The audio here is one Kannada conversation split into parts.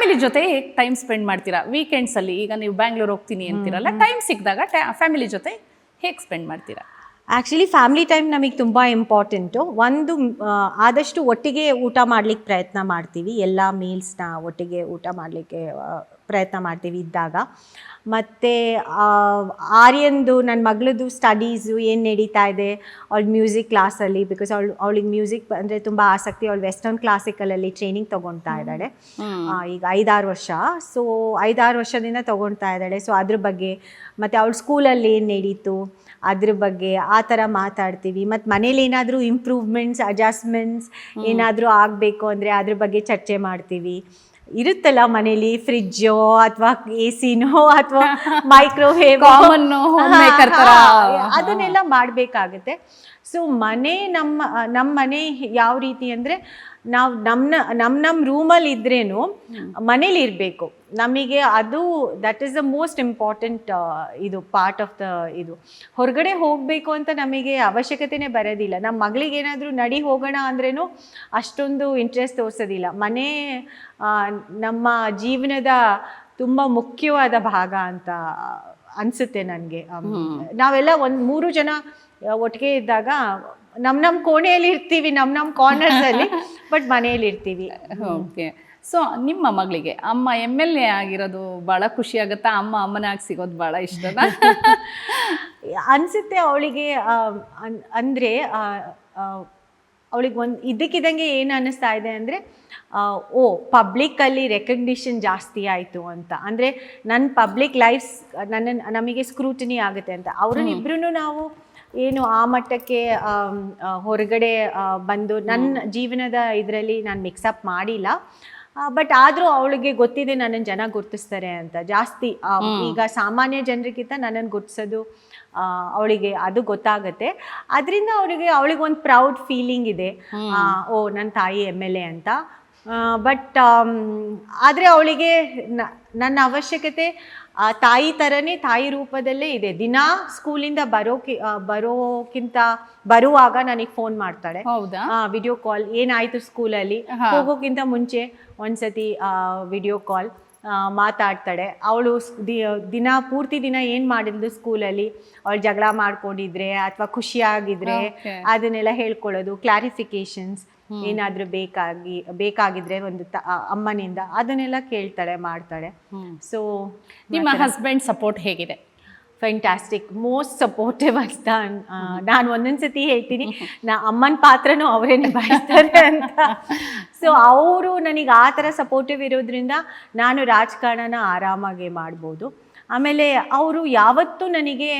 ಫ್ಯಾಮಿಲಿ ಜೊತೆ ಹೇಗೆ ಟೈಮ್ ಸ್ಪೆಂಡ್ ಮಾಡ್ತೀರಾ? ವೀಕೆಂಡ್ಸ್ ಅಲ್ಲಿ ಈಗ ನೀವು ಬ್ಯಾಂಗ್ಳೂರ್ ಹೋಗ್ತೀನಿ ಅಂತೀರಲ್ಲ ಟೈಮ್ ಸಿಕ್ಕಿದಾಗ ಫ್ಯಾಮಿಲಿ ಜೊತೆ ಹೇಗೆ ಸ್ಪೆಂಡ್ ಮಾಡ್ತೀರಾ? ಆ್ಯಕ್ಚುಲಿ ಫ್ಯಾಮಿಲಿ ಟೈಮ್ ನಮಗೆ ತುಂಬ ಇಂಪಾರ್ಟೆಂಟು ಒಂದು ಆದಷ್ಟು ಒಟ್ಟಿಗೆ ಊಟ ಮಾಡ್ಲಿಕ್ಕೆ ಪ್ರಯತ್ನ ಮಾಡ್ತೀವಿ. ಎಲ್ಲ ಮೀಲ್ಸ್ನ ಒಟ್ಟಿಗೆ ಊಟ ಮಾಡಲಿಕ್ಕೆ ಪ್ರಯತ್ನ ಮಾಡ್ತೀವಿ ಇದ್ದಾಗ. ಮತ್ತು ಆರ್ಯಂದು ನನ್ನ ಮಗಳದು ಸ್ಟಡೀಸು ಏನು ನಡೀತಾ ಇದೆ ಅವಳು ಮ್ಯೂಸಿಕ್ ಕ್ಲಾಸಲ್ಲಿ ಬಿಕಾಸ್ ಅವಳು ಅವಳಿಗೆ ಮ್ಯೂಸಿಕ್ ಅಂದರೆ ತುಂಬ ಆಸಕ್ತಿ ಅವಳು ವೆಸ್ಟರ್ನ್ ಕ್ಲಾಸಿಕಲಲ್ಲಿ ಟ್ರೈನಿಂಗ್ ತೊಗೊಳ್ತಾ ಇದ್ದಾಳೆ. ಈಗ ಐದಾರು ವರ್ಷ. ಸೊ ಐದಾರು ವರ್ಷದಿಂದ ತೊಗೊಳ್ತಾ ಇದ್ದಾಳೆ. ಸೊ ಅದ್ರ ಬಗ್ಗೆ ಮತ್ತು ಅವಳ ಸ್ಕೂಲಲ್ಲಿ ಏನು ನಡೀತು ಅದ್ರ ಬಗ್ಗೆ ಆ ಥರ ಮಾತಾಡ್ತೀವಿ. ಮತ್ತು ಮನೇಲಿ ಏನಾದರೂ ಇಂಪ್ರೂವ್ಮೆಂಟ್ಸ್ ಅಡ್ಜಸ್ಟ್ಮೆಂಟ್ಸ್ ಏನಾದರೂ ಆಗಬೇಕು ಅಂದರೆ ಅದ್ರ ಬಗ್ಗೆ ಚರ್ಚೆ ಮಾಡ್ತೀವಿ. ಇರುತ್ತಲ್ಲ ಮನೇಲಿ ಫ್ರಿಜ್ಜೋ ಅಥವಾ ಎ ಸಿನೋ ಅಥವಾ ಮೈಕ್ರೋವೇವ್. ಅದನ್ನೆಲ್ಲ ಮಾಡಬೇಕಾಗುತ್ತೆ. ಸೊ ಮನೆ ನಮ್ಮ ನಮ್ಮ ಮನೆ ಯಾವ ರೀತಿ ಅಂದರೆ ನಾವು ನಮ್ಮ ನಮ್ಮ ನಮ್ಮ ರೂಮಲ್ಲಿ ಇದ್ರೇನು ಮನೇಲಿ ಇರಬೇಕು ನಮಗೆ ಅದು that is the most important ಇದು ಪಾರ್ಟ್ ಆಫ್ ದ ಇದು. ಹೊರಗಡೆ ಹೋಗಬೇಕು ಅಂತ ನಮಗೆ ಅವಶ್ಯಕತೆನೇ ಬರೋದಿಲ್ಲ. ನಮ್ಮ ಮಗಳಿಗೆ ಏನಾದರೂ ನಡಿ ಹೋಗೋಣ ಅಂದ್ರೇನು ಅಷ್ಟೊಂದು ಇಂಟ್ರೆಸ್ಟ್ ತೋರಿಸೋದಿಲ್ಲ. ಮನೆ ನಮ್ಮ ಜೀವನದ ತುಂಬ ಮುಖ್ಯವಾದ ಭಾಗ ಅಂತ ಅನಿಸುತ್ತೆ ನನಗೆ. ನಾವೆಲ್ಲ ಒಂದು ಮೂರು ಜನ ಒಟ್ಟಿಗೆ ಇದ್ದಾಗ ನಮ್ಮ ನಮ್ಮ ಕೋಣೆಯಲ್ಲಿ ಇರ್ತೀವಿ ನಮ್ಮ ನಮ್ಮ ಕಾರ್ನರ್ಸಲ್ಲಿ ಬಟ್ ಮನೆಯಲ್ಲಿ ಇರ್ತೀವಿ. ಓಕೆ ಸೊ ನಿಮ್ಮ ಮಗಳಿಗೆ ಅಮ್ಮ ಎಂ ಎಲ್ ಎ ಆಗಿರೋದು ಭಾಳ ಖುಷಿ ಆಗುತ್ತಾ? ಅಮ್ಮ ಅಮ್ಮನಾಗಿ ಸಿಗೋದು ಭಾಳ ಇಷ್ಟನಾ? ಅನಿಸುತ್ತೆ ಅವಳಿಗೆ ಅಂದರೆ ಅವಳಿಗೆ ಒಂದು ಇದ್ದಕ್ಕಿದ್ದಂಗೆ ಏನು ಅನ್ನಿಸ್ತಾ ಇದೆ ಅಂದರೆ ಓ ಪಬ್ಲಿಕ್ಕಲ್ಲಿ ರೆಕಗ್ನಿಷನ್ ಜಾಸ್ತಿ ಆಯಿತು ಅಂತ. ಅಂದರೆ ನನ್ನ ಪಬ್ಲಿಕ್ ಲೈಫ್ಸ್ ನನ್ನ ನಮಗೆ ಸ್ಕ್ರೂಟಿನಿ ಆಗುತ್ತೆ ಅಂತ. ಅವ್ರನ್ನಿಬ್ರು ನಾವು ಏನು ಆ ಮಟ್ಟಕ್ಕೆ ಹೊರಗಡೆ ಬಂದು ನನ್ನ ಜೀವನದ ಇದರಲ್ಲಿ ನಾನು ಮಿಕ್ಸಪ್ ಮಾಡಿಲ್ಲ. ಬಟ್ ಆದರೂ ಅವಳಿಗೆ ಗೊತ್ತಿದೆ ನನ್ನನ್ನು ಜನ ಗುರ್ತಿಸ್ತಾರೆ ಅಂತ. ಜಾಸ್ತಿ ಈಗ ಸಾಮಾನ್ಯ ಜನರಿಗಿಂತ ನನ್ನನ್ನು ಗುರ್ತಿಸೋದು ಅವಳಿಗೆ ಅದು ಗೊತ್ತಾಗತ್ತೆ. ಅದರಿಂದ ಅವಳಿಗೆ ಅವಳಿಗೆ ಒಂದು ಪ್ರೌಡ್ ಫೀಲಿಂಗ್ ಇದೆ. ಓ ನನ್ನ ತಾಯಿ ಎಂ ಎಲ್ ಎ ಅಂತ. ಬಟ್ ಆದರೆ ಅವಳಿಗೆ ನನ್ನ ಅವಶ್ಯಕತೆ ಆ ತಾಯಿ ಥರನೇ ತಾಯಿ ರೂಪದಲ್ಲೇ ಇದೆ. ದಿನಾ ಸ್ಕೂಲಿಂದ ಬರೋಕಿ ಬರೋಕ್ಕಿಂತ ಬರುವಾಗ ನನಗೆ ಫೋನ್ ಮಾಡ್ತಾಳೆ. ಹೌದಾ? ವಿಡಿಯೋ ಕಾಲ್ ಏನಾಯ್ತು ಸ್ಕೂಲಲ್ಲಿ? ಹೋಗೋಕ್ಕಿಂತ ಮುಂಚೆ ಒಂದ್ಸತಿ ವಿಡಿಯೋ ಕಾಲ್ ಮಾತಾಡ್ತಾಳೆ. ಅವಳು ದಿನ ಪೂರ್ತಿ ದಿನ ಏನು ಮಾಡಿದ್ಲು ಸ್ಕೂಲಲ್ಲಿ? ಅವಳು ಜಗಳ ಮಾಡ್ಕೊಂಡಿದ್ರೆ ಅಥವಾ ಖುಷಿಯಾಗಿದ್ರೆ. ಅದನ್ನೆಲ್ಲ ಹೇಳ್ಕೊಳ್ಳೋದು ಕ್ಲಾರಿಫಿಕೇಶನ್ಸ್ ಏನಾದರೂ ಬೇಕಾಗಿ ಬೇಕಾಗಿದ್ರೆ ಒಂದು ಅಮ್ಮನಿಂದ ಅದನ್ನೆಲ್ಲ ಕೇಳ್ತಾಳೆ ಮಾಡ್ತಾಳೆ. ಸೊ ನಿಮ್ಮ ಹಸ್ಬೆಂಡ್ ಸಪೋರ್ಟ್ ಹೇಗಿದೆ? ಫ್ಯಾಂಟಾಸ್ಟಿಕ್ ಮೋಸ್ಟ್ ಸಪೋರ್ಟಿವ್ ಅಂತ ನಾನು ಒಂದೊಂದು ಸತಿ ಹೇಳ್ತೀನಿ ನಾ ಅಮ್ಮನ ಪಾತ್ರನೂ ಅವರೇ ನಿಭಾಯಿಸ್ತಾರೆ ಅಂತ. ಸೊ ಅವರು ನನಗೆ ಆ ಥರ ಸಪೋರ್ಟಿವ್ ಇರೋದ್ರಿಂದ ನಾನು ರಾಜಕಾರಣನ ಆರಾಮಾಗಿ ಮಾಡ್ಬೋದು. ಆಮೇಲೆ ಅವರು ಯಾವತ್ತೂ ನನಗೆ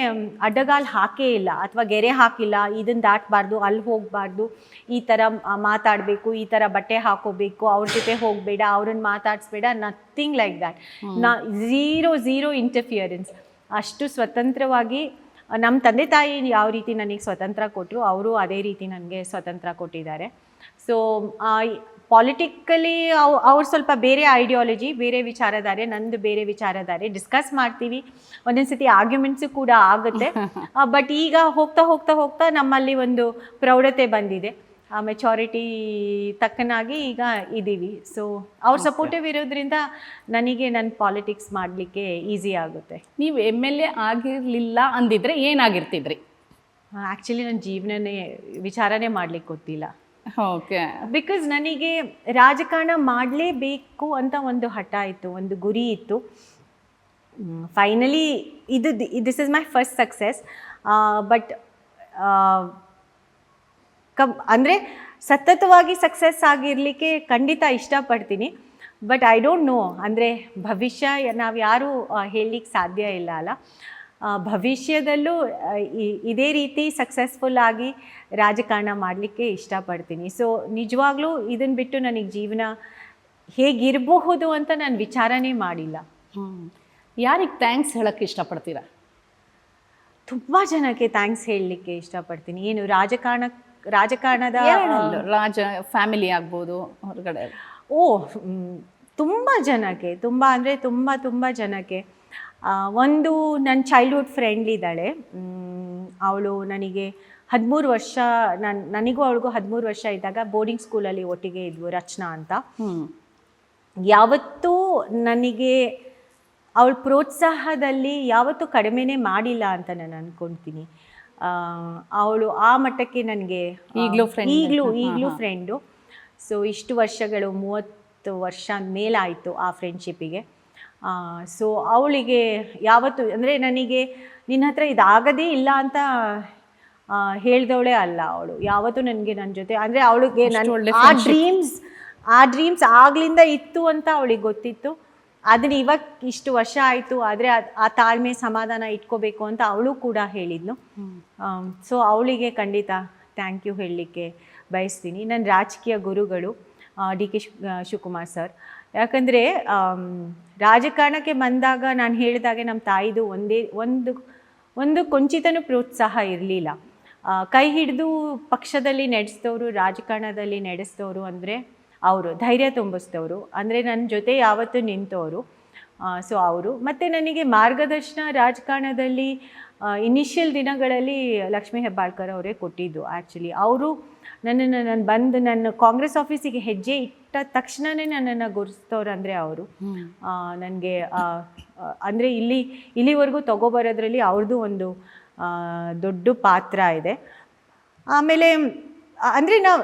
ಅಡ್ಡಗಾಲು ಹಾಕೇ ಇಲ್ಲ ಅಥವಾ ಗೆರೆ ಹಾಕಿಲ್ಲ ಇದನ್ನು ದಾಟಬಾರ್ದು ಅಲ್ಲಿ ಹೋಗಬಾರ್ದು ಈ ಥರ ಮಾತಾಡಬೇಕು ಈ ಥರ ಬಟ್ಟೆ ಹಾಕೋಬೇಕು ಅವ್ರ ಜೊತೆ ಹೋಗಬೇಡ ಅವ್ರನ್ನ ಮಾತಾಡಿಸ್ಬೇಡ ನಥಿಂಗ್ ಲೈಕ್ ದ್ಯಾಟ್ ನಾ ಝೀರೋ ಝೀರೋ ಇಂಟರ್ಫಿಯರೆನ್ಸ್ ಅಷ್ಟು ಸ್ವತಂತ್ರವಾಗಿ ನಮ್ಮ ತಂದೆ ತಾಯಿ ಯಾವ ರೀತಿ ನನಗೆ ಸ್ವತಂತ್ರ ಕೊಟ್ಟರು ಅವರು ಅದೇ ರೀತಿ ನನಗೆ ಸ್ವತಂತ್ರ ಕೊಟ್ಟಿದ್ದಾರೆ. ಸೊ ಪಾಲಿಟಿಕಲಿ ಅವ್ ಅವ್ರು ಸ್ವಲ್ಪ ಬೇರೆ ಐಡಿಯಾಲಜಿ ಬೇರೆ ವಿಚಾರಧಾರೆ ನಂದು ಬೇರೆ ವಿಚಾರಧಾರೆ ಡಿಸ್ಕಸ್ ಮಾಡ್ತೀವಿ. ಒಂದೊಂದು ಸತಿ ಆರ್ಗ್ಯುಮೆಂಟ್ಸು ಕೂಡ ಆಗುತ್ತೆ. ಬಟ್ ಈಗ ಹೋಗ್ತಾ ಹೋಗ್ತಾ ಹೋಗ್ತಾ ನಮ್ಮಲ್ಲಿ ಒಂದು ಪ್ರೌಢತೆ ಬಂದಿದೆ. ಆ ಮೆಚಾರಿಟಿ ತಕ್ಕನಾಗಿ ಈಗ ಇದ್ದೀವಿ ಸೊ ಅವ್ರ ಸಪೋರ್ಟಿವ್ ಇರೋದ್ರಿಂದ ನನಗೆ ನನ್ನ ಪಾಲಿಟಿಕ್ಸ್ ಮಾಡಲಿಕ್ಕೆ ಈಸಿ ಆಗುತ್ತೆ. ನೀವು ಎಂ ಎಲ್ ಎ ಆಗಿರಲಿಲ್ಲ ಅಂದಿದ್ರೆ ಏನಾಗಿರ್ತಿದ್ರಿ ಆ್ಯಕ್ಚುಲಿ ನನ್ನ ಜೀವನನೇ ವಿಚಾರನೇ ಮಾಡಲಿಕ್ಕೆ ಗೊತ್ತಿಲ್ಲ. ಬಿಕಾಸ್ ನನಗೆ ರಾಜಕಾರಣ ಮಾಡಲೇಬೇಕು ಅಂತ ಒಂದು ಹಠ ಇತ್ತು, ಒಂದು ಗುರಿ ಇತ್ತು. ಫೈನಲಿ ಇದು this is my first success but ಕಬ್, ಅಂದರೆ ಸತತವಾಗಿ ಸಕ್ಸಸ್ ಆಗಿರಲಿಕ್ಕೆ ಖಂಡಿತ ಇಷ್ಟಪಡ್ತೀನಿ. ಬಟ್ ಐ ಡೋಂಟ್ ನೋ ಅಂದರೆ ಭವಿಷ್ಯ ನಾವು ಯಾರೂ ಹೇಳಲಿಕ್ಕೆ ಸಾಧ್ಯ ಇಲ್ಲ ಅಲ್ಲ. ಭವಿಷ್ಯದಲ್ಲೂ ಇದೇ ರೀತಿ ಸಕ್ಸಸ್ಫುಲ್ ಆಗಿ ರಾಜಕಾರಣ ಮಾಡಲಿಕ್ಕೆ ಇಷ್ಟಪಡ್ತೀನಿ. ಸೊ ನಿಜವಾಗ್ಲೂ ಇದನ್ನು ಬಿಟ್ಟು ನನಗೆ ಜೀವನ ಹೇಗಿರಬಹುದು ಅಂತ ನಾನು ವಿಚಾರನೇ ಮಾಡಿಲ್ಲ. ಯಾರಿಗೆ ಥ್ಯಾಂಕ್ಸ್ ಹೇಳೋಕ್ಕೆ ಇಷ್ಟಪಡ್ತೀರಾ? ತುಂಬ ಜನಕ್ಕೆ ಥ್ಯಾಂಕ್ಸ್ ಹೇಳಲಿಕ್ಕೆ ಇಷ್ಟಪಡ್ತೀನಿ. ಏನು ರಾಜಕಾರಣ ರಾಜಕಾರಣದ ರಾಜ ಫ್ಯಾಮಿಲಿ ಆಗ್ಬೋದು ಹೊರಗಡೆ. ಓ ತುಂಬ ಜನಕ್ಕೆ ತುಂಬ ಅಂದರೆ ತುಂಬ ತುಂಬ ಜನಕ್ಕೆ ಒಂದು ನನ್ನ ಚೈಲ್ಡ್ಹುಡ್ ಫ್ರೆಂಡ್ ಇದ್ದಾಳೆ. ಅವಳು ನನಗೆ ಹದಿಮೂರು ವರ್ಷ ನನ್ ನನಗೂ ಅವಳಿಗೂ ಹದಿಮೂರು ವರ್ಷ ಇದ್ದಾಗ ಬೋರ್ಡಿಂಗ್ ಸ್ಕೂಲಲ್ಲಿ ಒಟ್ಟಿಗೆ ಇದ್ವು ರಚನಾ ಅಂತ. ಯಾವತ್ತೂ ನನಗೆ ಅವಳ ಪ್ರೋತ್ಸಾಹದಲ್ಲಿ ಯಾವತ್ತೂ ಕಡಿಮೆನೇ ಮಾಡಿಲ್ಲ ಅಂತ ನಾನು ಅನ್ಕೊಳ್ತೀನಿ ಅವಳು ಆ ಮಟ್ಟಕ್ಕೆ ನನಗೆ ಈಗಲೂ? ಈಗಲೂ ಈಗಲೂ ಫ್ರೆಂಡು ಸೊ ಇಷ್ಟು ವರ್ಷಗಳು ಮೂವತ್ತು ವರ್ಷ ಮೇಲಾಯಿತು ಆ ಫ್ರೆಂಡ್ಶಿಪ್ಪಿಗೆ ಸೊ ಅವಳಿಗೆ ಯಾವತ್ತು ಅಂದರೆ ನನಗೆ ನಿನ್ನ ಹತ್ರ ಇದಾಗದೇ ಇಲ್ಲ ಅಂತ ಹೇಳಿದವಳೆ ಅಲ್ಲ ಅವಳು. ಯಾವತ್ತು ನನಗೆ ನನ್ನ ಜೊತೆ ಅಂದರೆ ಅವಳಿಗೆ ನನ್ನ ಆ ಡ್ರೀಮ್ಸ್ ಆ ಡ್ರೀಮ್ಸ್ ಆಗ್ಲಿಂದ ಇತ್ತು ಅಂತ ಅವಳಿಗೆ ಗೊತ್ತಿತ್ತು. ಅದನ್ನ ಇವಾಗ ಇಷ್ಟು ವರ್ಷ ಆಯಿತು ಆದರೆ ಆ ತಾಳ್ಮೆ ಸಮಾಧಾನ ಇಟ್ಕೋಬೇಕು ಅಂತ ಅವಳು ಕೂಡ ಹೇಳಿದ್ನು ಸೊ ಅವಳಿಗೆ ಖಂಡಿತ ಥ್ಯಾಂಕ್ ಯು ಹೇಳಲಿಕ್ಕೆ ಬಯಸ್ತೀನಿ. ನನ್ನ ರಾಜಕೀಯ ಗುರುಗಳು ಡಿ ಕೆ ಶಿವಕುಮಾರ್ ಸರ್ ಯಾಕಂದರೆ ರಾಜಕಾರಣಕ್ಕೆ ಬಂದಾಗ ನಾನು ಹೇಳಿದಾಗೆ ನಮ್ಮ ತಾಯಿದು ಒಂದೇ, ಒಂದು ಒಂದು ಕೊಂಚಿತನೂ ಪ್ರೋತ್ಸಾಹ ಇರಲಿಲ್ಲ. ಕೈ ಹಿಡಿದು ಪಕ್ಷದಲ್ಲಿ ನಡೆಸಿದವರು, ರಾಜಕಾರಣದಲ್ಲಿ ನಡೆಸಿದವರು ಅಂದರೆ ಅವರು, ಧೈರ್ಯ ತುಂಬಿಸಿದವರು, ಅಂದರೆ ನನ್ನ ಜೊತೆ ಯಾವತ್ತೂ ನಿಂತವರು ಸೊ ಅವರು. ಮತ್ತು ನನಗೆ ಮಾರ್ಗದರ್ಶನ ರಾಜಕಾರಣದಲ್ಲಿ ಇನಿಷಿಯಲ್ ದಿನಗಳಲ್ಲಿ ಲಕ್ಷ್ಮೀ ಹೆಬ್ಬಾಳ್ಕರ್ ಅವರೇ ಕೊಟ್ಟಿದ್ದು ಆ್ಯಕ್ಚುಲಿ ಅವರು ನನ್ನನ್ನು ನಾನು ಬಂದು ನನ್ನ ಕಾಂಗ್ರೆಸ್ ಆಫೀಸಿಗೆ ಹೆಜ್ಜೆ ಇಟ್ಟ ತಕ್ಷಣವೇ ನನ್ನನ್ನು ಗುರುಸ್ತವ್ರು ಅಂದರೆ ಅವರು ನನಗೆ ಅಂದರೆ ಇಲ್ಲಿ ಇಲ್ಲಿವರೆಗೂ ತಗೊಬರೋದ್ರಲ್ಲಿ ಅವ್ರದ್ದು ಒಂದು ದೊಡ್ಡ ಪಾತ್ರ ಇದೆ. ಆಮೇಲೆ ಅಂದರೆ ನಾವು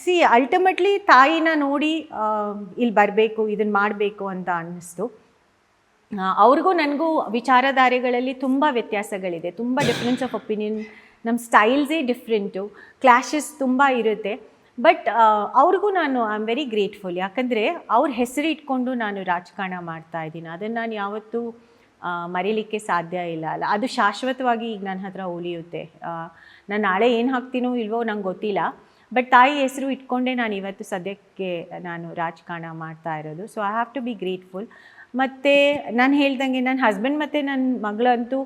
ಸಿ ಅಲ್ಟಿಮೇಟ್ಲಿ ತಾಯಿನ ನೋಡಿ ಇಲ್ಲಿ ಬರಬೇಕು ಇದನ್ನು ಮಾಡಬೇಕು ಅಂತ ಅನ್ನಿಸ್ತು. ಅವ್ರಿಗೂ ನನಗೂ ವಿಚಾರಧಾರೆಗಳಲ್ಲಿ ತುಂಬ ವ್ಯತ್ಯಾಸಗಳಿದೆ. ತುಂಬ ಡಿಫ್ರೆನ್ಸ್ ಆಫ್ ಒಪಿನಿಯನ್ ನಮ್ಮ ಸ್ಟೈಲ್ಸೇ ಡಿಫ್ರೆಂಟು ಕ್ಲಾಶಸ್ ತುಂಬ ಇರುತ್ತೆ. ಬಟ್ ಅವ್ರಿಗೂ ನಾನು ಐ ಆಮ್ ವೆರಿ ಗ್ರೇಟ್ಫುಲ್ ಯಾಕಂದರೆ ಅವ್ರ ಹೆಸರು ಇಟ್ಕೊಂಡು ನಾನು ರಾಜಕಾರಣ ಮಾಡ್ತಾ ಇದ್ದೀನಿ. ಅದನ್ನು ನಾನು ಯಾವತ್ತೂ ಮರೀಲಿಕ್ಕೆ ಸಾಧ್ಯ ಇಲ್ಲ. ಅಲ್ಲ, ಅದು ಶಾಶ್ವತವಾಗಿ ಈಗ ನನ್ನ ಹತ್ರ ಉಳಿಯುತ್ತೆ. ನಾನು ನಾಳೆ ಏನು ಹಾಕ್ತೀನೋ ಇಲ್ವೋ ನಂಗೆ ಗೊತ್ತಿಲ್ಲ. ಬಟ್ ತಾಯಿ ಹೆಸರು ಇಟ್ಕೊಂಡೇ ನಾನು ಇವತ್ತು ಸದ್ಯಕ್ಕೆ ನಾನು ರಾಜಕಾರಣ ಮಾಡ್ತಾ ಇರೋದು. So I have to be grateful ಮತ್ತು ನಾನು ಹೇಳ್ದಂಗೆ ನನ್ನ ಹಸ್ಬೆಂಡ್ ಮತ್ತು ನನ್ನ ಮಗಳಂತೂ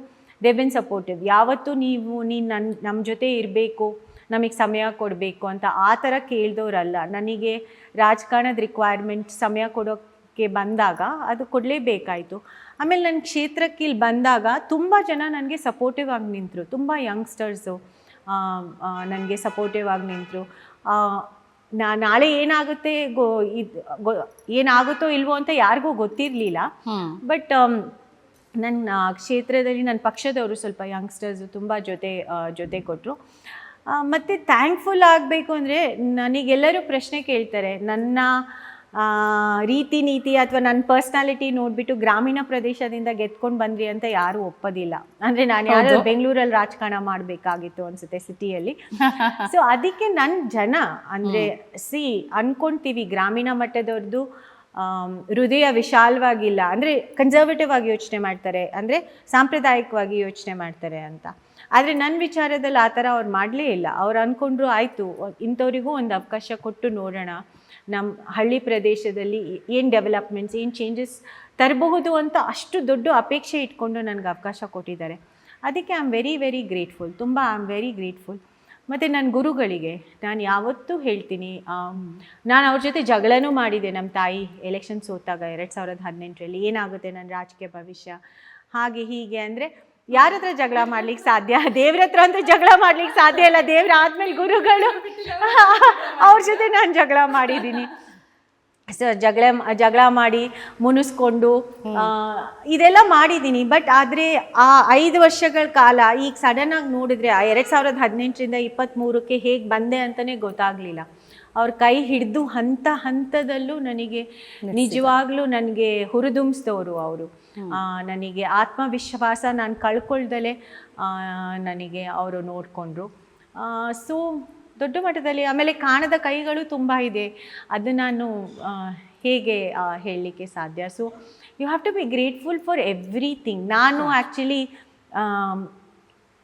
ದೇ ಬಿನ್ ಸಪೋರ್ಟಿವ್ ಯಾವತ್ತೂ ನೀವು, ನೀನು ನನ್ನ ನಮ್ಮ ಜೊತೆ ಇರಬೇಕು, ನಮಗೆ ಸಮಯ ಕೊಡಬೇಕು ಅಂತ ಆ ಥರ ಕೇಳಿದವರಲ್ಲ ನನಗೆ ರಾಜಕಾರಣದ ರಿಕ್ವೈರ್ಮೆಂಟ್ ಸಮಯ ಕೊಡೋಕ್ಕೆ ಬಂದಾಗ ಅದು ಕೊಡಲೇಬೇಕಾಯಿತು. ಆಮೇಲೆ ನನ್ನ ಕ್ಷೇತ್ರಕ್ಕೆ ಇಲ್ಲಿ ಬಂದಾಗ ತುಂಬ ಜನ ನನಗೆ ಸಪೋರ್ಟಿವ್ ಆಗಿ ನಿಂತರು. ತುಂಬ ಯಂಗ್ಸ್ಟರ್ಸು ನನಗೆ ಸಪೋರ್ಟಿವ್ ಆಗಿ ನಿಂತರು. ನಾ ನಾಳೆ ಏನಾಗುತ್ತೆ ಗೋ ಇದು ಗೊ ಏನಾಗುತ್ತೋ ಇಲ್ವೋ ಅಂತ ಯಾರಿಗೂ ಗೊತ್ತಿರಲಿಲ್ಲ. ಬಟ್ ನನ್ನ ಕ್ಷೇತ್ರದಲ್ಲಿ ನನ್ನ ಪಕ್ಷದವರು ಸ್ವಲ್ಪ ಯಂಗ್ಸ್ಟರ್ಸ್ ತುಂಬ ಜೊತೆ ಜೊತೆ ಕೊಟ್ಟರು ಮತ್ತು ಥ್ಯಾಂಕ್ಫುಲ್ ಆಗಬೇಕು ಅಂದರೆ ನನಗೆಲ್ಲರೂ ಪ್ರಶ್ನೆ ಕೇಳ್ತಾರೆ. ನನ್ನ ರೀತಿ ನೀತಿ ಅಥವಾ ನನ್ನ ಪರ್ಸ್ನಾಲಿಟಿ ನೋಡಿಬಿಟ್ಟು ಗ್ರಾಮೀಣ ಪ್ರದೇಶದಿಂದ ಗೆದ್ಕೊಂಡು ಬಂದ್ರಿ ಅಂತ ಯಾರು ಒಪ್ಪೋದಿಲ್ಲ. ಅಂದರೆ ನಾನು ಯಾರು ಬೆಂಗಳೂರಲ್ಲಿ ರಾಜಕಾರಣ ಮಾಡಬೇಕಾಗಿತ್ತು ಅನ್ಸುತ್ತೆ ಸಿಟಿಯಲ್ಲಿ. ಸೊ ಅದಕ್ಕೆ ನನ್ನ ಜನ ಅಂದರೆ ಸಿ ಅನ್ಕೊಂತೀವಿ ಗ್ರಾಮೀಣ ಮಟ್ಟದವ್ರದ್ದು ಹೃದಯ ವಿಶಾಲವಾಗಿಲ್ಲ. ಅಂದರೆ ಕನ್ಸರ್ವೇಟಿವ್ ಆಗಿ ಯೋಚನೆ ಮಾಡ್ತಾರೆ. ಅಂದರೆ ಸಾಂಪ್ರದಾಯಿಕವಾಗಿ ಯೋಚನೆ ಮಾಡ್ತಾರೆ ಅಂತ. ಆದರೆ ನನ್ನ ವಿಚಾರದಲ್ಲಿ ಆ ಥರ ಅವ್ರು ಮಾಡಲೇ ಇಲ್ಲ. ಅವ್ರು ಅಂದ್ಕೊಂಡ್ರು ಆಯಿತು. ಇಂಥವ್ರಿಗೂ ಒಂದು ಅವಕಾಶ ಕೊಟ್ಟು ನೋಡೋಣ. ನಮ್ಮ ಹಳ್ಳಿ ಪ್ರದೇಶದಲ್ಲಿ ಏನು ಡೆವಲಪ್ಮೆಂಟ್ಸ್ ಏನು ಚೇಂಜಸ್ ತರಬಹುದು ಅಂತ ಅಷ್ಟು ದೊಡ್ಡ ಅಪೇಕ್ಷೆ ಇಟ್ಕೊಂಡು ನನಗೆ ಅವಕಾಶ ಕೊಟ್ಟಿದ್ದಾರೆ. ಅದಕ್ಕೆ I am very very grateful ತುಂಬ ಐ ಆಮ್ ವೆರಿ ಗ್ರೇಟ್ಫುಲ್ ಮತ್ತು ನನ್ನ ಗುರುಗಳಿಗೆ ನಾನು ಯಾವತ್ತೂ ಹೇಳ್ತೀನಿ ನಾನು ಅವ್ರ ಜೊತೆ ಜಗಳನೂ ಮಾಡಿದೆ ನಮ್ಮ ತಾಯಿ ಎಲೆಕ್ಷನ್ ಸೋತಾಗ ಎರಡು ಸಾವಿರದ ಹದಿನೆಂಟರಲ್ಲಿ ಏನಾಗುತ್ತೆ ನನ್ನ ರಾಜಕೀಯ ಭವಿಷ್ಯ, ಹಾಗೆ ಹೀಗೆ ಅಂದರೆ ಯಾರ ಹತ್ರ ಜಗಳ ಮಾಡ್ಲಿಕ್ಕೆ ಸಾಧ್ಯ? ದೇವ್ರ ಹತ್ರ ಅಂತೂ ಜಗಳ ಮಾಡ್ಲಿಕ್ಕೆ ಸಾಧ್ಯ ಇಲ್ಲ. ದೇವ್ರ ಆದ್ಮೇಲೆ ಗುರುಗಳು. ಅವ್ರ ಜೊತೆ ನಾನು ಜಗಳ ಮಾಡಿದ್ದೀನಿ ಸೊ ಜಗಳ ಜಗಳ ಮಾಡಿ ಮುನಿಸ್ಕೊಂಡು ಇದೆಲ್ಲ ಮಾಡಿದ್ದೀನಿ ಬಟ್ ಆದರೆ ಆ ಐದು ವರ್ಷಗಳ ಕಾಲ ಈಗ ಸಡನ್ನಾಗಿ ನೋಡಿದ್ರೆ ಆ ಎರಡು ಸಾವಿರದ ಹದಿನೆಂಟರಿಂದ ಇಪ್ಪತ್ತ್ಮೂರಕ್ಕೆ ಹೇಗೆ ಬಂದೆ ಅಂತಲೇ ಗೊತ್ತಾಗಲಿಲ್ಲ. ಅವ್ರ ಕೈ ಹಿಡಿದು ಹಂತ ಹಂತದಲ್ಲೂ ನನಗೆ ನಿಜವಾಗ್ಲೂ ನನಗೆ ಹುರಿದುಂಬಿಸಿದವರು ಅವರು. ನನಗೆ ಆತ್ಮವಿಶ್ವಾಸ ನಾನು ಕಳ್ಕೊಳ್ದಲೇ ನನಗೆ ಅವರು ನೋಡಿಕೊಂಡ್ರು. ಸೊ ದೊಡ್ಡ ಮಟ್ಟದಲ್ಲಿ ಆಮೇಲೆ ಕಾಣದ ಕೈಗಳು ತುಂಬ ಇದೆ. ಅದು ನಾನು ಹೇಗೆ ಹೇಳಲಿಕ್ಕೆ ಸಾಧ್ಯ? So you have to be grateful for everything ನಾನು ಆ್ಯಕ್ಚುಲಿ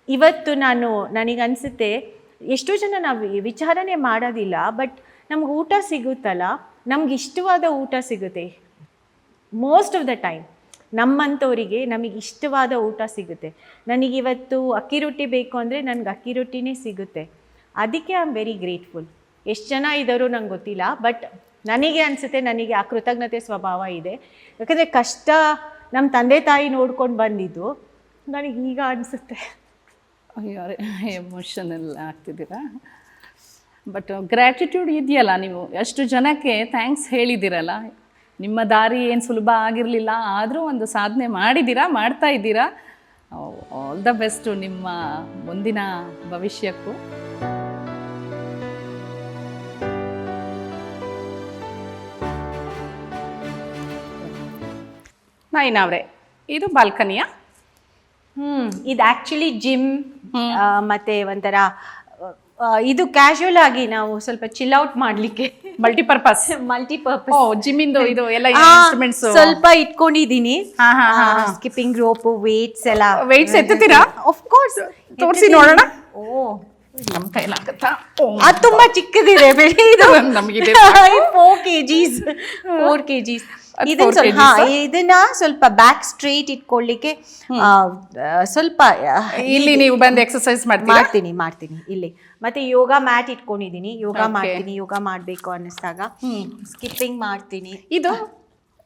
ಇವತ್ತು ನಾನು ನನಗನ್ಸುತ್ತೆ ಎಷ್ಟೋ ಜನ ನಾವು ವಿಚಾರಣೆ ಮಾಡೋದಿಲ್ಲ, ಬಟ್ ನಮ್ಗೆ ಊಟ ಸಿಗುತ್ತಲ್ಲ, ನಮ್ಗೆ ಇಷ್ಟವಾದ ಊಟ ಸಿಗುತ್ತೆ. ಮೋಸ್ಟ್ ಆಫ್ ದ ಟೈಮ್ ನಮ್ಮಂಥವರಿಗೆ ನಮಗೆ ಇಷ್ಟವಾದ ಊಟ ಸಿಗುತ್ತೆ. ನನಗಿವತ್ತು ಅಕ್ಕಿ ರೊಟ್ಟಿ ಬೇಕು ಅಂದರೆ ನನಗೆ ಅಕ್ಕಿ ರೊಟ್ಟಿನೇ ಸಿಗುತ್ತೆ. ಅದಕ್ಕೆ ಐ ಆಮ್ ವೆರಿ ಗ್ರೇಟ್ಫುಲ್ ಎಷ್ಟು ಜನ ಇದ್ದಾರೋ ನಂಗೆ ಗೊತ್ತಿಲ್ಲ, ಬಟ್ ನನಗೆ ಅನಿಸುತ್ತೆ, ನನಗೆ ಆ ಕೃತಜ್ಞತೆ ಸ್ವಭಾವ ಇದೆ. ಯಾಕಂದರೆ ಕಷ್ಟ ನಮ್ಮ ತಂದೆ ತಾಯಿ ನೋಡ್ಕೊಂಡು ಬಂದಿದ್ದು, ನನಗೆ ಈಗ ಅನಿಸುತ್ತೆ. ಎಮೋಷನಲ್ ಆಗ್ತಿದ್ದೀರಾ? ಬಟ್ ಗ್ರ್ಯಾಟಿಟ್ಯೂಡ್ ಇದೆಯಲ್ಲ ನೀವು. ಎಷ್ಟು ಜನಕ್ಕೆ ಥ್ಯಾಂಕ್ಸ್ ಹೇಳಿದ್ದೀರಲ್ಲ. ನಿಮ್ಮ ದಾರಿ ಏನು ಸುಲಭ ಆಗಿರಲಿಲ್ಲ ಆದರೂ ಒಂದು ಸಾಧನೆ ಮಾಡಿದ್ದೀರಾ ಮಾಡ್ತಾ ಇದ್ದೀರಾ? ಆಲ್ ದ ಬೆಸ್ಟು ನಿಮ್ಮ ಮುಂದಿನ ಭವಿಷ್ಯಕ್ಕೂ. ನಾಯಿನವ್ರೆ ಇದು ಬಾಲ್ಕನಿಯಾ? ಹ್ಞೂ ಇದು ಆ್ಯಕ್ಚುಲಿ ಜಿಮ್ ಮತ್ತೆ ಒಂಥರ ಇದು ಕ್ಯಾಶುವಲ್ ಆಗಿ ನಾವು ಸ್ವಲ್ಪ ಚಿಲ್ ಔಟ್ ಮಾಡ್ಲಿಕ್ಕೆ. ಮಲ್ಟಿಪರ್ಪಸ್ ಓ ಮಲ್ಟಿಪರ್ಪಸ್ ಜಿಮ್ಮಿಂದು ಇದು ಎಲ್ಲ ಇನ್ಸ್ಟ್ರೂಮೆಂಟ್ಸ್ ಸ್ವಲ್ಪ ಇಟ್ಕೊಂಡಿದೀನಿ ಸ್ಕಿಪ್ಪಿಂಗ್ ರೋಪ್ ವೇಟ್ಸ್ ಎಲ್ಲ. ವೇಟ್ಸ್ ಎತ್ತುತ್ತೀರಾ? ಆಫ್ ಕೋರ್ಸ್ ತೋರಿಸಿ ನೋಡೋಣ. ಓ. ನಮ್ಮ ಕೈಲಾಗತ್ತಾ ಅದು ತುಂಬಾ ಚಿಕ್ಕದಿದೆ ಬೆಳಿ ಇದು. ನಮಗಿದೆ four kgs four K Gs ಇದನ್ನ ಸ್ವಲ್ಪ ಇದನ್ನ ಸ್ವಲ್ಪ ಬ್ಯಾಕ್ ಸ್ಟ್ರೇಟ್ ಇಟ್ಕೊಳ್ಳಿಕ್ಕೆ ಸ್ವಲ್ಪ ಇಲ್ಲಿ ನೀವು ಬಂದು ಎಕ್ಸರ್ಸೈಸ್ ಮಾಡ್ತೀನಿ ಮಾಡ್ತೀನಿ. ಇಲ್ಲಿ. ಮತ್ತೆ ಯೋಗ ಮ್ಯಾಟ್ ಇಟ್ಕೊಂಡಿದೀನಿ. ಯೋಗ ಮಾಡ್ತೀನಿ ಯೋಗ ಮಾಡ್ಬೇಕು ಅನ್ನಿಸ್ದಾಗ. ಸ್ಕಿಪ್ಪಿಂಗ್ ಮಾಡ್ತೀನಿ. ಇದು?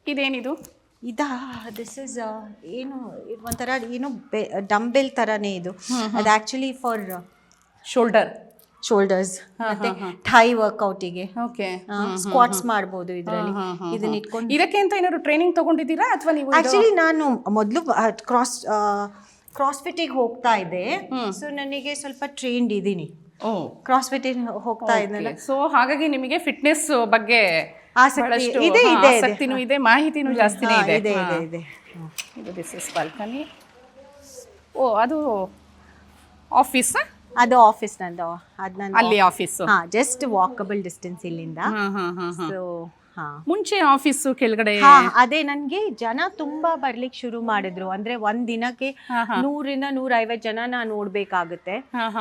ಇದೇನಿದು? ಇದಾ ದಿಸ್ ಇಸ್ ಏನು ಒಂಥರ ಏನು ಡಂಬೆಲ್ ತರನೇ ಇದು. ಅದು ಆಕ್ಚುಲಿ ಫಾರ್ ಶೋಲ್ಡರ್ ಶೋಲ್ಡರ್ಸ್ ಮತ್ತೆ ಥೈ ವರ್ಕೌಟಿಗೆ ಓಕೆ ಸ್ಕ್ವಾಟ್ಸ್ ಮಾಡ್ಬೋದು ಇದರಲ್ಲಿ. ಇದನ್ನ ಇಟ್ಕೊಂಡು ಇದಕ್ಕೆ ಅಂತ ಏನಾದ್ರು ಟ್ರೈನಿಂಗ್ ತಗೊಂಡಿದ್ದೀರಾ? ಅಥವಾ ನೀವು ಆಕ್ಚುಲಿ ನಾನು ಮೊದಲು ಕ್ರಾಸ್ ಕ್ರಾಸ್ ಫಿಟಿಗೆ ಹೋಗ್ತಾ ಇದ್ದೆ. ಸೊ ನನಗೆ ಸ್ವಲ್ಪ ಟ್ರೈನ್ಡ್ ಇದ್ದೀನಿ. ಓ. ಕ್ರಾಸ್ ಫಿಟಿಂಗ್ ಹೋಗ್ತಾ ಇದ್ನಲ್ಲ. ಸೊ ಹಾಗಾಗಿ ನಿಮಗೆ ಫಿಟ್ನೆಸ್ ಬಗ್ಗೆ ಆಸಕ್ತಿ ಇದೆ, ಇದೆ. ಆಸಕ್ತಿನೂ ಇದೆ ಮಾಹಿತಿನೂ ಜಾಸ್ತಿನೇ ಇದೆ. ಇದೆ ಇದೆ ಇದೆ. ಇದು ದಿಸ್ ಇಸ್ ಬಾಲ್ಕನಿ ಓ ಅದು ಆಫೀಸ್ ಅದು ಆಫೀಸ್ ನಂದು. ಅದ್ ನಂದು ಅಲ್ಲಿ ಆಫೀಸ್ ಹಾ ಜಸ್ಟ್ ವಾಕಬಲ್ ಡಿಸ್ಟೆನ್ಸ್ ಇಲ್ಲಿಂದ. ಹಾ ಹಾ ಹಾ ಹಾ. ಸೊ ಹಾ. ಮುಂಚೆ ಆಫೀಸ್ ಕೆಳಗಡೆ ಹಾ ಅದೇ ನನ್ಗೆ ಜನ ತುಂಬಾ ಬರ್ಲಿಕ್ಕೆ ಶುರು ಮಾಡಿದ್ರು. ಅಂದ್ರೆ ಒಂದ್ ದಿನಕ್ಕೆ ನೂರಿಂದ ನೂರ ಐವತ್ ಜನ ನಾನು ನೋಡ್ಬೇಕಾಗುತ್ತೆ.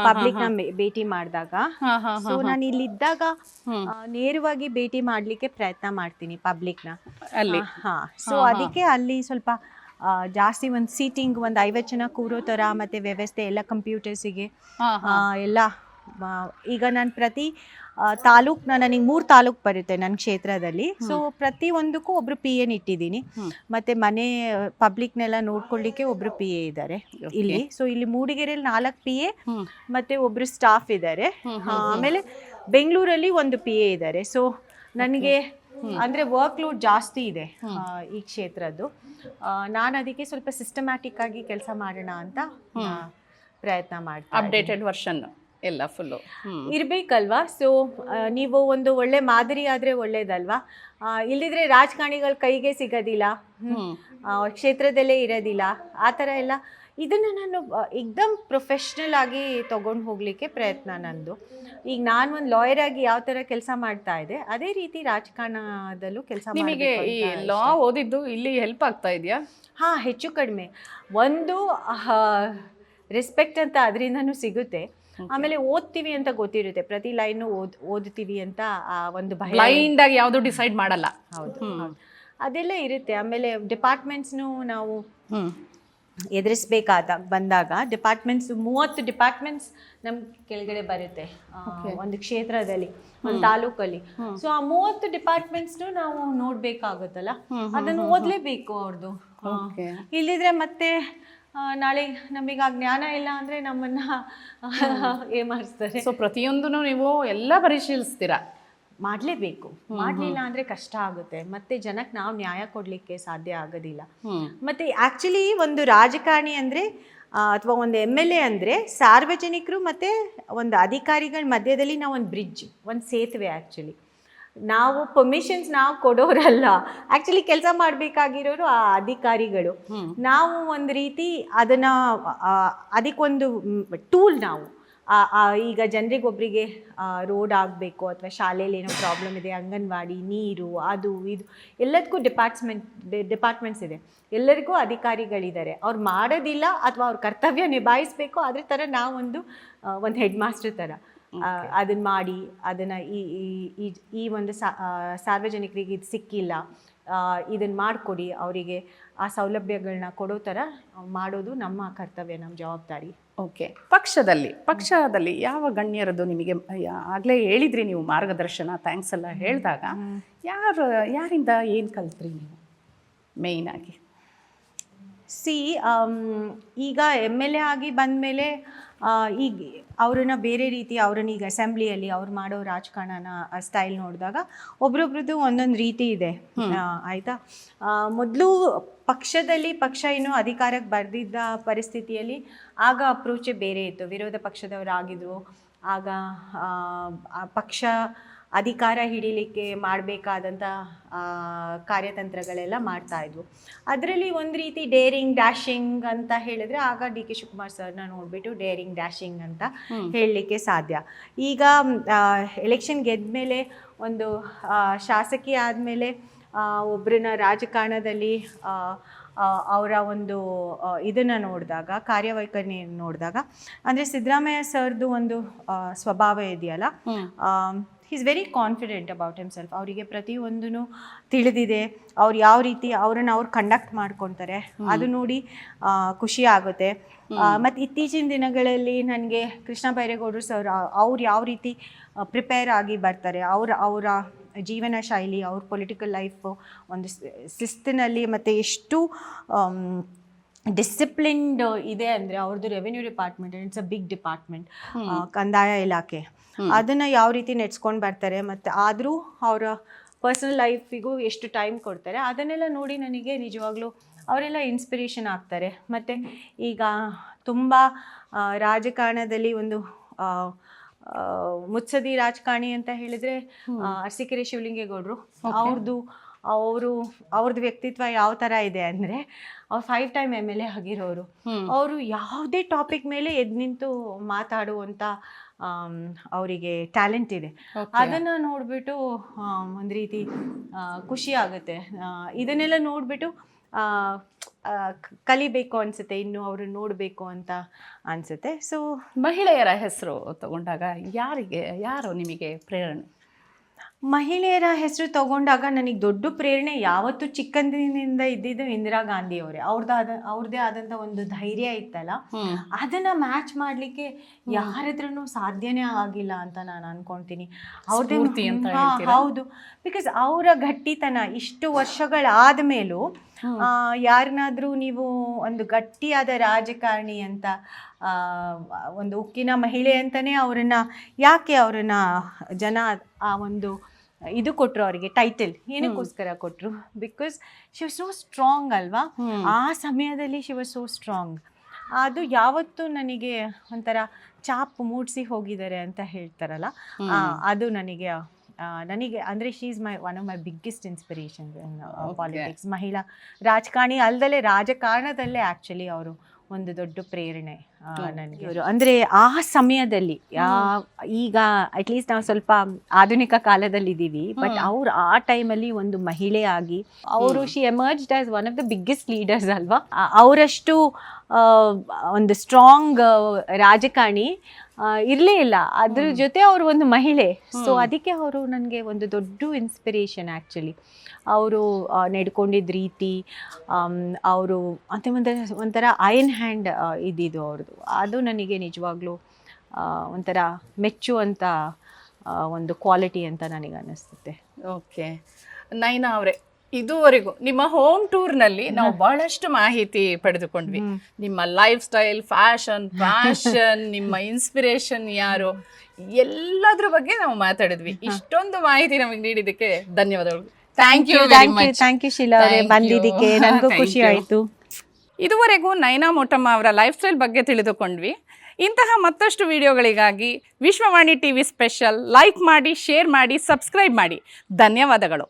ಪಬ್ಲಿಕ್ನ ಭೇಟಿ ಮಾಡಿದಾಗ. ಸೊ ನಾನು ಇಲ್ಲಿದ್ದಾಗ ಇದ್ದಾಗ ನೇರವಾಗಿ ಭೇಟಿ ಮಾಡ್ಲಿಕ್ಕೆ ಪ್ರಯತ್ನ ಮಾಡ್ತೀನಿ ಪಬ್ಲಿಕ್ನ. ಅಲ್ಲಿ. ಹಾ ಸೊ ಅದಕ್ಕೆ ಅಲ್ಲಿ ಸ್ವಲ್ಪ ಜಾಸ್ತಿ ಒಂದು ಸೀಟಿಂಗ್ ಒಂದು ಐವತ್ತು ಜನ ಕೂರೋ ಥರ ಮತ್ತೆ ವ್ಯವಸ್ಥೆ ಎಲ್ಲ ಕಂಪ್ಯೂಟರ್ಸಿಗೆ ಎಲ್ಲ ಈಗ ನಾನು ಪ್ರತಿ ತಾಲೂಕ್ ನನಗೆ ಮೂರು ತಾಲೂಕ್ ಬರುತ್ತೆ ನನ್ನ ಕ್ಷೇತ್ರದಲ್ಲಿ. ಸೊ ಪ್ರತಿ ಒಂದಕ್ಕೂ ಒಬ್ರು ಪಿ ಎನ್ ಇಟ್ಟಿದ್ದೀನಿ. ಮತ್ತೆ ಮನೆ ಪಬ್ಲಿಕ್ನೆಲ್ಲ ನೋಡ್ಕೊಳ್ಳಿಕ್ಕೆ ಒಬ್ರು ಪಿ ಎ ಇದ್ದಾರೆ ಇಲ್ಲಿ. ಸೊ ಇಲ್ಲಿ ಮೂಡಿಗೆರೆಯಲ್ಲಿ ನಾಲ್ಕು ಪಿ ಎ. ಮತ್ತೆ ಒಬ್ರು ಸ್ಟಾಫ್ ಇದ್ದಾರೆ ಆಮೇಲೆ ಬೆಂಗಳೂರಲ್ಲಿ ಒಂದು ಪಿ ಎ ಇದ್ದಾರೆ ಸೊ ನನಗೆ ಅಂದ್ರೆ ವರ್ಕ್ ಲೋಡ್ ಜಾಸ್ತಿ ಇದೆ ಈ ಕ್ಷೇತ್ರದ್ದು. ನಾನು ಅದಕ್ಕೆ ಸ್ವಲ್ಪ ಸಿಸ್ಟಮ್ಯಾಟಿಕ್ ಆಗಿ ಕೆಲಸ ಮಾಡೋಣ ಅಂತ ಪ್ರಯತ್ನ ಮಾಡ್ತೀನಿ ಅಪ್ಡೇಟೆಡ್ ವರ್ಷನ್ ಎಲ್ಲ ಫುಲ್ಲು ಇರಬೇಕಲ್ವಾ? ಸೊ ನೀವು ಒಂದು ಒಳ್ಳೆ ಮಾದರಿ ಆದರೆ ಒಳ್ಳೇದಲ್ವಾ? ಇಲ್ಲದಿದ್ರೆ ರಾಜಕಾರಣಿಗಳ ಕೈಗೆ ಸಿಗೋದಿಲ್ಲ ಕ್ಷೇತ್ರದಲ್ಲೇ ಇರೋದಿಲ್ಲ ಆ ಥರ ಎಲ್ಲ ಇದನ್ನ ನಾನು ಎಕ್ದಮ್ ಏಕ್ದಮ್ ಪ್ರೊಫೆಷ್ನಲ್ ಆಗಿ ತೊಗೊಂಡು ಹೋಗ್ಲಿಕ್ಕೆ ಪ್ರಯತ್ನ ನಂದು. ಈಗ ನಾನು ಒಂದು ಲಾಯರ್ ಆಗಿ ಯಾವ ಥರ ಕೆಲಸ ಮಾಡ್ತಾ ಇದೆ ಅದೇ ರೀತಿ ರಾಜಕಾರಣದಲ್ಲೂ ಕೆಲಸ ನಿಮಗೆ ಈ ಲಾ ಓದಿದ್ದು ಇಲ್ಲಿ ಹೆಲ್ಪ್ ಆಗ್ತಾ ಇದೆಯಾ? ಹಾ ಹೆಚ್ಚು ಕಡಿಮೆ. ಒಂದು ರೆಸ್ಪೆಕ್ಟ್ ಅಂತ ಅದರಿಂದನೂ ಸಿಗುತ್ತೆ. ಆಮೇಲೆ ಓದ್ತೀವಿ ಅಂತ ಗೊತ್ತಿರುತ್ತೆ. ಪ್ರತಿ ಲೈನು ಓದ್ ಓದ್ತೀವಿ ಅಂತ ಆ ಒಂದು ಬ್ಲೈಂಡ್ ಆಗಿ ಯಾವುದು ಡಿಸೈಡ್ ಮಾಡಲ್ಲ. ಹೌದು. ಅದೆಲ್ಲ ಇರುತ್ತೆ. ಆಮೇಲೆ ಡಿಪಾರ್ಟ್ಮೆಂಟ್ಸ್ನು ನಾವು ಎದುರಿಸ್ಬೇಕಾದ ಬಂದಾಗ ಡಿಪಾರ್ಟ್ಮೆಂಟ್ಸ್ ಮೂವತ್ತು ಡಿಪಾರ್ಟ್ಮೆಂಟ್ಸ್ ನಮ್ ಕೆಳಗಡೆ ಬರುತ್ತೆ ಒಂದು ಕ್ಷೇತ್ರದಲ್ಲಿ ಒಂದು ತಾಲೂಕಲ್ಲಿ. ಸೊ ಆ ಮೂವತ್ತು ಡಿಪಾರ್ಟ್ಮೆಂಟ್ಸ್ನು ನಾವು ನೋಡ್ಬೇಕಾಗುತ್ತಲ್ಲ? ಅದನ್ನು ಓದ್ಲೇಬೇಕು ಅವ್ರದ್ದು ಇಲ್ಲಿದ್ರೆ ಮತ್ತೆ ನಾಳೆ ನಮಗೆ ಆ ಜ್ಞಾನ ಇಲ್ಲ ಅಂದ್ರೆ ನಮ್ಮನ್ನ ಏಮಾರಿಸ್ತಾರೆ. ಸೊ ಪ್ರತಿಯೊಂದನ್ನು ನೀವು ಎಲ್ಲ ಪರಿಶೀಲಿಸ್ತೀರಾ? ಮಾಡ್ಲೇಬೇಕು. ಮಾಡ್ಲಿಲ್ಲ ಅಂದ್ರೆ ಕಷ್ಟ ಆಗುತ್ತೆ. ಮತ್ತೆ ಜನಕ್ಕೆ ನಾವು ನ್ಯಾಯ ಕೊಡ್ಲಿಕ್ಕೆ ಸಾಧ್ಯ ಆಗೋದಿಲ್ಲ. ಮತ್ತೆ ಆಕ್ಚುಲಿ ಒಂದು ರಾಜಕಾರಣಿ ಅಂದ್ರೆ ಅಥವಾ ಒಂದು ಎಂ ಎಲ್ ಎ ಅಂದ್ರೆ ಸಾರ್ವಜನಿಕರು ಮತ್ತೆ ಒಂದು ಅಧಿಕಾರಿಗಳ ಮಧ್ಯದಲ್ಲಿ ನಾವು ಒಂದು ಬ್ರಿಡ್ಜ್ ಒಂದು ಸೇತುವೆ ಆಕ್ಚುಲಿ ನಾವು ಪರ್ಮಿಷನ್ಸ್ ನಾವು ಕೊಡೋರಲ್ಲ. ಆಕ್ಚುಲಿ ಕೆಲಸ ಮಾಡಬೇಕಾಗಿರೋರು ಆ ಅಧಿಕಾರಿಗಳು. ನಾವು ಒಂದು ರೀತಿ ಅದನ್ನ ಅದಕ್ಕೊಂದು ಟೂಲ್ ನಾವು. ಆ- ಜನರಿಗೆ ಒಬ್ಬರಿಗೆ ರೋಡ್ ಆಗಬೇಕು ಅಥವಾ ಶಾಲೆಯಲ್ಲಿ ಏನೋ ಪ್ರಾಬ್ಲಮ್ ಇದೆ ಅಂಗನವಾಡಿ ನೀರು ಅದು ಇದು ಎಲ್ಲದಕ್ಕೂ ಡಿಪಾರ್ಟ್ಮೆಂಟ್ ಡಿಪಾರ್ಟ್ಮೆಂಟ್ಸ್ ಇದೆ. ಎಲ್ಲರಿಗೂ ಅಧಿಕಾರಿಗಳಿದ್ದಾರೆ. ಅವ್ರು ಮಾಡೋದಿಲ್ಲ ಅಥವಾ ಅವ್ರ ಕರ್ತವ್ಯ ನಿಭಾಯಿಸಬೇಕು ಅದ್ರ ಥರ ನಾವೊಂದು ಒಂದು ಹೆಡ್ ಮಾಸ್ಟರ್ ಥರ ಅದನ್ನು ಮಾಡಿ ಅದನ್ನು ಈ ಈ- ಈ ಈ ಒಂದು ಸಾರ್ವಜನಿಕರಿಗೆ ಇದು ಸಿಕ್ಕಿಲ್ಲ ಇದನ್ನು ಮಾಡಿಕೊಡಿ ಅವರಿಗೆ ಆ ಸೌಲಭ್ಯಗಳನ್ನ ಕೊಡೋ ಥರ ಮಾಡೋದು ನಮ್ಮ ಕರ್ತವ್ಯ ನಮ್ಮ ಜವಾಬ್ದಾರಿ. ಓಕೆ. ಪಕ್ಷದಲ್ಲಿ ಪಕ್ಷದಲ್ಲಿ ಯಾವ ಗಣ್ಯರದ್ದು ನಿಮಗೆ ಆಗಲೇ ಹೇಳಿದ್ರಿ ನೀವು ಮಾರ್ಗದರ್ಶನ ಥ್ಯಾಂಕ್ಸ್ ಎಲ್ಲ ಹೇಳಿದಾಗ ಯಾರು ಯಾರಿಂದ ಏನು ಕಲ್ತ್ರಿ ನೀವು? ಮೇಯ್ನಾಗಿ ಆಗಿ. ಸಿ ಈಗ ಎಂ ಎಲ್ ಎ ಆಗಿ ಬಂದಮೇಲೆ ಈಗ ಅವ್ರನ್ನ ಬೇರೆ ರೀತಿ ಅವ್ರನ್ನ ಈಗ ಅಸೆಂಬ್ಲಿಯಲ್ಲಿ ಅವ್ರು ಮಾಡೋ ರಾಜಕಾರಣನ ಸ್ಟೈಲ್ ನೋಡಿದಾಗ ಒಬ್ರೊಬ್ರದ್ದು ಒಂದೊಂದು ರೀತಿ ಇದೆ. ಆಯಿತಾ? ಮೊದಲು ಪಕ್ಷದಲ್ಲಿ ಪಕ್ಷ ಇನ್ನೂ ಅಧಿಕಾರಕ್ಕೆ ಬರೆದಿದ್ದ ಪರಿಸ್ಥಿತಿಯಲ್ಲಿ ಆಗ ಅಪ್ರೋಚೆ ಬೇರೆ ಇತ್ತು. ವಿರೋಧ ಪಕ್ಷದವರಾಗಿದ್ರು. ಆಗ ಪಕ್ಷ ಅಧಿಕಾರ ಹಿಡಿಲಿಕ್ಕೆ ಮಾಡಬೇಕಾದಂಥ ಕಾರ್ಯತಂತ್ರಗಳೆಲ್ಲ ಮಾಡ್ತಾ ಇದ್ವು. ಅದರಲ್ಲಿ ಒಂದು ರೀತಿ ಡೇರಿಂಗ್ ಡ್ಯಾಶಿಂಗ್ ಅಂತ ಹೇಳಿದ್ರೆ ಆಗ ಡಿ ಕೆ ಶಿವಕುಮಾರ್ ಸರ್ನ ನೋಡಿಬಿಟ್ಟು ಡೇರಿಂಗ್ ಡ್ಯಾಶಿಂಗ್ ಅಂತ ಹೇಳಲಿಕ್ಕೆ ಸಾಧ್ಯ. ಈಗ ಎಲೆಕ್ಷನ್ ಗೆದ್ಮೇಲೆ ಒಂದು ಆ, ಶಾಸಕಿ ಆದಮೇಲೆ ಒಬ್ಬರನ್ನ ರಾಜಕಾರಣದಲ್ಲಿ ಅವರ ಒಂದು ಇದನ್ನು ನೋಡಿದಾಗ ಕಾರ್ಯವೈಖರಿಯನ್ನು ನೋಡಿದಾಗ ಅಂದರೆ ಸಿದ್ದರಾಮಯ್ಯ ಸರ್ದು ಒಂದು ಸ್ವಭಾವ ಇದೆಯಲ್ಲ is very confident about himself ಅವರಿಗೆ ಪ್ರತಿಯೊಂದೂ ತಿಳಿದಿದೆ. ಅವ್ರು ಯಾವ ರೀತಿ ಅವರನ್ನು ಅವ್ರು ಕಂಡಕ್ಟ್ ಮಾಡ್ಕೊತಾರೆ. ಅದು ನೋಡಿ ಖುಷಿ ಆಗುತ್ತೆ. ಮತ್ತು ಇತ್ತೀಚಿನ ದಿನಗಳಲ್ಲಿ ನನಗೆ ಕೃಷ್ಣ ಬೈರೇಗೌಡರು ಸರ್ ಅವ್ರು ಯಾವ ರೀತಿ ಪ್ರಿಪೇರ್ ಆಗಿ ಬರ್ತಾರೆ. ಅವ್ರ ಅವರ ಜೀವನ ಶೈಲಿ ಅವ್ರ ಪೊಲಿಟಿಕಲ್ ಲೈಫು ಒಂದು ಶಿಸ್ತಿನಲ್ಲಿ ಮತ್ತು ಎಷ್ಟು ಡಿಸಿಪ್ಲಿನ್ಡ್ ಇದೆ ಅಂದರೆ ಅವ್ರದ್ದು revenue department it's a big department ಕಂದಾಯ ಇಲಾಖೆ. ಅದನ್ನು ಯಾವ ರೀತಿ ನೆಡ್ಸ್ಕೊಂಡು ಬರ್ತಾರೆ ಮತ್ತು ಆದರೂ ಅವರ ಪರ್ಸನಲ್ ಲೈಫಿಗೂ ಎಷ್ಟು ಟೈಮ್ ಕೊಡ್ತಾರೆ ಅದನ್ನೆಲ್ಲ ನೋಡಿ ನನಗೆ ನಿಜವಾಗ್ಲೂ ಅವರೆಲ್ಲ ಇನ್ಸ್ಪಿರೇಷನ್ ಆಗ್ತಾರೆ. ಮತ್ತು ಈಗ ತುಂಬ ರಾಜಕಾರಣದಲ್ಲಿ ಒಂದು ಮುತ್ಸದಿ ರಾಜಕಾರಣಿ ಅಂತ ಹೇಳಿದ್ರೆ ಅರಸೀಕೆರೆ ಶಿವಲಿಂಗೇಗೌಡರು. ಅವ್ರದ್ದು ಅವರು ಅವ್ರದ್ದು ವ್ಯಕ್ತಿತ್ವ ಯಾವ ಥರ ಇದೆ ಅಂದರೆ ಅವ್ರು five time M L A ಆಗಿರೋರು. ಅವರು ಯಾವುದೇ ಟಾಪಿಕ್ ಮೇಲೆ ಎದ್ದು ನಿಂತು ಮಾತಾಡುವಂಥ ಅವರಿಗೆ ಟ್ಯಾಲೆಂಟ್ ಇದೆ. ಅದನ್ನು ನೋಡಿಬಿಟ್ಟು ಒಂದು ರೀತಿ ಖುಷಿ ಆಗುತ್ತೆ. ಇದನ್ನೆಲ್ಲ ನೋಡಿಬಿಟ್ಟು ಕಲಿಬೇಕು ಅನಿಸುತ್ತೆ ಇನ್ನು ಅವರು ನೋಡಬೇಕು ಅಂತ ಅನಿಸುತ್ತೆ. ಸೊ ಮಹಿಳೆಯರ ಹೆಸರು ತಗೊಂಡಾಗ ಯಾರಿಗೆ ಯಾರು ನಿಮಗೆ ಪ್ರೇರಣೆ? ಮಹಿಳೆಯರ ಹೆಸರು ತಗೊಂಡಾಗ ನನಗೆ ದೊಡ್ಡ ಪ್ರೇರಣೆ ಯಾವತ್ತು ಚಿಕ್ಕಂದಿನಿಂದ ಇದ್ದಿದ್ದು ಇಂದಿರಾ ಗಾಂಧಿ ಅವರೇ ಅವ್ರದ್ದಾದ ಅವ್ರದ್ದೇ ಆದಂಥ ಒಂದು ಧೈರ್ಯ ಇತ್ತಲ್ಲ? ಅದನ್ನ ಮ್ಯಾಚ್ ಮಾಡ್ಲಿಕ್ಕೆ ಯಾರಿದ್ರೂ ಸಾಧ್ಯನೇ ಆಗಿಲ್ಲ ಅಂತ ನಾನು ಅನ್ಕೊಂತೀನಿ. ಅವ್ರದ್ದೇ? ಹೌದು. ಬಿಕಾಸ್ ಅವರ ಗಟ್ಟಿತನ ಇಷ್ಟು ವರ್ಷಗಳಾದ ಮೇಲೂ ಯಾರನ್ನಾದ್ರೂ ನೀವು ಒಂದು ಗಟ್ಟಿಯಾದ ರಾಜಕಾರಣಿ ಅಂತ ಒಂದು ಉಕ್ಕಿನ ಮಹಿಳೆ ಅಂತಾನೆ ಅವರನ್ನು ಯಾಕೆ ಅವರನ್ನು ಜನ ಆ ಒಂದು ಇದು ಕೊಟ್ಟರು ಅವರಿಗೆ ಟೈಟಲ್ ಏನಕ್ಕೋಸ್ಕರ ಕೊಟ್ಟರು because she was so strong ಅಲ್ವಾ? ಆ ಸಮಯದಲ್ಲಿ ಶಿ ವಾಸ್ ಸೋ ಸ್ಟ್ರಾಂಗ್ ಅದು ಯಾವತ್ತೂ ನನಗೆ ಒಂಥರ ಚಾಪ್ ಮೂಡಿಸಿ ಹೋಗಿದ್ದಾರೆ ಅಂತ ಹೇಳ್ತಾರಲ್ಲ? ಅದು ನನಗೆ ನನಗೆ ಅಂದರೆ she is my one of my biggest inspiration politics ಮಹಿಳಾ ರಾಜಕಾರಣಿ ಅಲ್ಲದಲ್ಲೇ ರಾಜಕಾರಣದಲ್ಲೇ ಆ್ಯಕ್ಚುಲಿ ಅವರು ಒಂದು ದೊಡ್ಡ ಪ್ರೇರಣೆ. ನನಗೆ. ಅಂದರೆ ಆ ಸಮಯದಲ್ಲಿ ಯಾ- ಈಗ ಅಟ್ಲೀಸ್ಟ್ ನಾವು ಸ್ವಲ್ಪ ಆಧುನಿಕ ಕಾಲದಲ್ಲಿ ಇದ್ದೀವಿ ಬಟ್ ಅವ್ರು ಆ ಟೈಮಲ್ಲಿ ಒಂದು ಮಹಿಳೆ ಆಗಿ ಅವರು she emerged as one of the biggest leaders ಅಲ್ವಾ? ಅವರಷ್ಟು ಒಂದು ಸ್ಟ್ರಾಂಗ್ ರಾಜಕಾರಣಿ ಇರಲೇ ಇಲ್ಲ. ಅದ್ರ ಜೊತೆ ಅವರು ಒಂದು ಮಹಿಳೆ. ಸೊ ಅದಕ್ಕೆ ಅವರು ನನಗೆ ಒಂದು ದೊಡ್ಡ ಇನ್ಸ್ಪಿರೇಷನ್ ಆ್ಯಕ್ಚುಲಿ ಅವರು ನಡ್ಕೊಂಡಿದ್ದ ರೀತಿ ಅವರು ಅಂತ ಒಂಥರ ಒಂಥರ ಐನ್ ಹ್ಯಾಂಡ್ ಇದ್ದಿದ್ದು ಅವ್ರದ್ದು ಅದು ನನಗೆ ನಿಜವಾಗ್ಲೂ ಆ, ಒಂಥರ ಮೆಚ್ಚುವಂಥ ಒಂದು ಕ್ವಾಲಿಟಿ ಅಂತ ನನಗೆ ಅನ್ನಿಸ್ತದೆ. ಓಕೆ ನೈನಾ ಅವರೇ ಇದುವರೆಗೂ ನಿಮ್ಮ ಹೋಮ್. ಟೂರ್ನಲ್ಲಿ ನಾವು ಬಹಳಷ್ಟು ಮಾಹಿತಿ ಪಡೆದುಕೊಂಡ್ವಿ. ನಿಮ್ಮ ಲೈಫ್ ಸ್ಟೈಲ್ ಫ್ಯಾಷನ್ ಫ್ಯಾಷನ್ ನಿಮ್ಮ ಇನ್ಸ್ಪಿರೇಷನ್ ಯಾರು ಎಲ್ಲದ್ರ ಬಗ್ಗೆ ನಾವು ಮಾತಾಡಿದ್ವಿ. ಇಷ್ಟೊಂದು ಮಾಹಿತಿ ನಮಗೆ ನೀಡಿದ್ದಕ್ಕೆ ಧನ್ಯವಾದಗಳು. Thank you thank you thank you Sheela ಅವರೇ. ಬಂದಿದ್ದಕ್ಕೆ. ನನಗೂ ಖುಷಿ ಆಯಿತು. ಇದುವರೆಗೂ ನೈನಾ ಮೋಟಮ್ಮ ಅವರ ಲೈಫ್ ಸ್ಟೈಲ್ ಬಗ್ಗೆ ತಿಳಿದುಕೊಂಡ್ವಿ. ಇಂತಹ ಮತ್ತಷ್ಟು ವಿಡಿಯೋಗಳಿಗಾಗಿ ವಿಶ್ವವಾಣಿ ಟಿವಿ ಸ್ಪೆಷಲ್ ಲೈಕ್ ಮಾಡಿ, ಶೇರ್ ಮಾಡಿ, ಸಬ್ಸ್ಕ್ರೈಬ್ ಮಾಡಿ. ಧನ್ಯವಾದಗಳು.